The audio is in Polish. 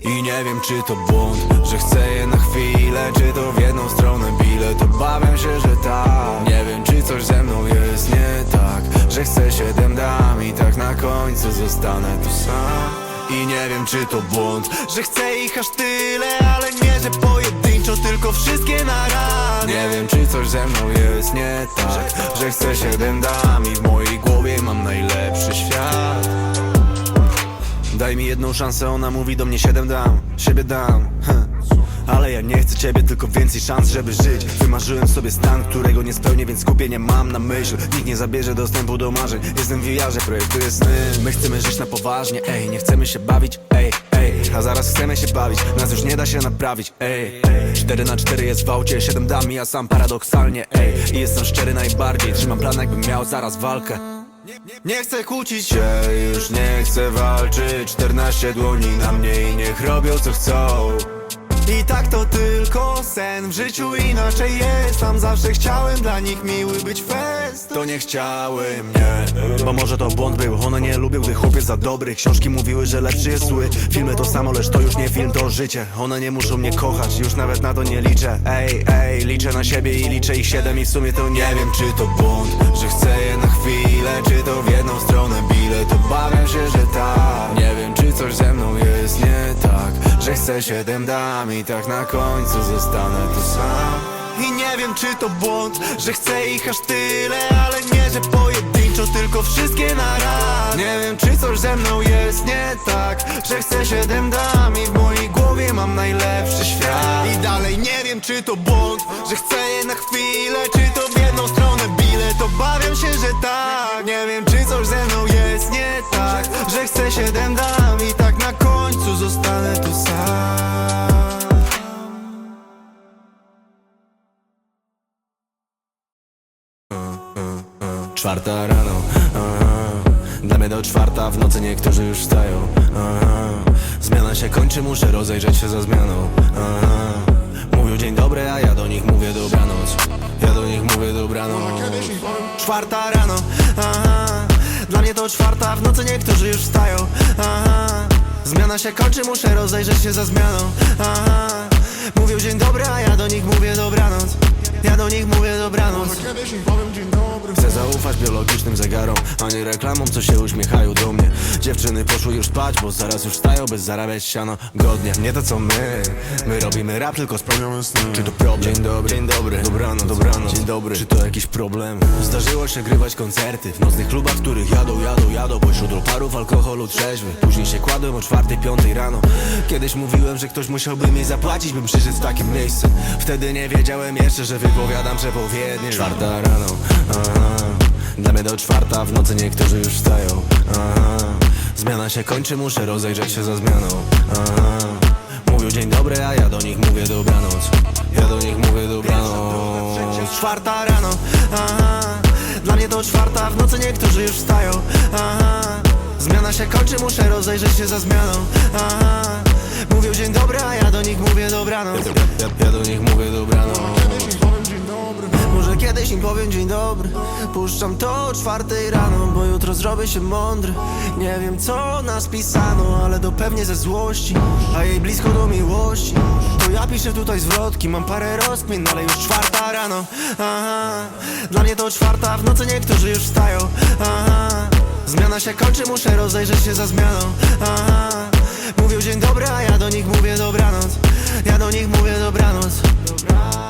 I nie wiem czy to błąd, że chcę je na chwilę Czy to w jedną stronę bilet, obawiam się, że tak. Nie wiem czy coś ze mną jest nie tak Że chcę siedem dam i tak na końcu zostanę tu sam. I nie wiem czy to błąd, że chcę ich aż tyle Ale nie, że pojedynczo, tylko wszystkie na raz. Nie wiem czy coś ze mną jest nie tak Że chcę siedem dam i w mojej głowie mam najlepszy świat. Daj mi jedną szansę, ona mówi do mnie siedem dam Siebie dam. Ale ja nie chcę ciebie, tylko więcej szans, żeby żyć. Wymarzyłem sobie stan, którego nie spełnię, więc skupienie mam na myśl. Nikt nie zabierze dostępu do marzeń. Jestem w VR-ze, projektuję sny. My chcemy żyć na poważnie, ej Nie chcemy się bawić, ej, A zaraz chcemy się bawić, nas już nie da się naprawić, ej. 4 na 4 jest w aucie, 7 dam i ja sam paradoksalnie, ej. I jestem szczery najbardziej, trzymam plan jakbym miał zaraz walkę. Nie chcę kłócić się, już nie chcę walczyć. 14 dłoni na mnie i niech robią co chcą i tak to tylko sen. W życiu inaczej jest. Tam zawsze chciałem dla nich miły być fest. To nie chciały mnie. Bo może to błąd był. One nie lubią, gdy chłopiec za dobry. Książki mówiły, że lepszy jest zły. Filmy to samo, lecz to już nie film, to życie. One nie muszą mnie kochać. Już nawet na to nie liczę. Ej, ej, liczę na siebie i liczę ich siedem. I w sumie to nie wiem, czy to błąd Że chcę je na chwilę Czy to w jedną stronę. Bilet Obawiam się, że tak. Nie wiem, czy coś ze mną jest Że chcę siedem dam i tak na końcu zostanę tu sam. I nie wiem, czy to błąd Że chcę ich aż tyle Ale nie, że pojedynczo Tylko wszystkie na raz. Nie wiem, czy coś ze mną jest nie tak Że chcę siedem dam i w mojej głowie mam najlepszy świat. I dalej nie wiem, czy to błąd Że chcę je na chwilę Czy to w jedną stronę bilet. Obawiam się, że tak. Nie wiem, czy coś ze mną jest nie tak Że chcę siedem dam i tak na końcu Czwarta rano, aha. Dla mnie do czwarta w nocy niektórzy już wstają aha. Zmiana się kończy, muszę rozejrzeć się za zmianą aha. Mówią dzień dobry, a ja do nich mówię dobranoc Ja do nich mówię dobranoc Czwarta rano, aha. Dla mnie to czwarta w nocy niektórzy już wstają aha. Zmiana się kończy, muszę rozejrzeć się za zmianą aha. Mówią dzień dobry, a ja do nich mówię dobranoc Ja do nich mówię dobranoc Kiedyś im powiem zaufać biologicznym zegarom, a nie reklamom, co się uśmiechają do mnie. Dziewczyny poszły już spać, bo zaraz już wstają, by zarabiać siano godnie. Nie to co my, my robimy rap tylko spełniamy sny. Czy to problem? Dzień dobry, dzień dobry, dobrano, dobrano Dzień dobry, czy to jakiś problem? Zdarzyło się grywać koncerty w nocnych klubach, w których jadą, jadą, jadą Pośród oparów alkoholu trzeźwy. Później się kładłem o czwartej, piątej rano. Kiedyś mówiłem, że ktoś musiałby mi zapłacić, bym przyszedł w takim miejscu Wtedy nie wiedziałem jeszcze, że wypowiadam przepowiednie Czwarta rano, aha. Mnie do czwarta w nocy niektórzy już wstają aha. Zmiana się kończy, muszę rozejrzeć się za zmianą aha. Mówią dzień dobry, a ja do nich mówię dobranoc Ja do nich mówię dobranoc Czwarta rano, aha. Dla mnie to czwarta w nocy niektórzy już wstają aha. Zmiana się kończy, muszę rozejrzeć się za zmianą aha. Mówią dzień dobry, a ja do nich mówię dobranoc Ja, ja do nich mówię dobranoc kiedyś im powiem dzień dobry. Puszczam to o czwartej rano, bo jutro zrobię się mądry. Nie wiem co nas pisano, ale do pewnie ze złości A jej blisko do miłości. To ja piszę tutaj zwrotki, mam parę rozkmin, ale już czwarta rano. Aha, dla mnie to czwarta, w nocy niektórzy już wstają. Aha, zmiana się kończy, muszę rozejrzeć się za zmianą. Aha, mówił dzień dobry, a ja do nich mówię dobranoc. Ja do nich mówię dobranoc Dobranoc.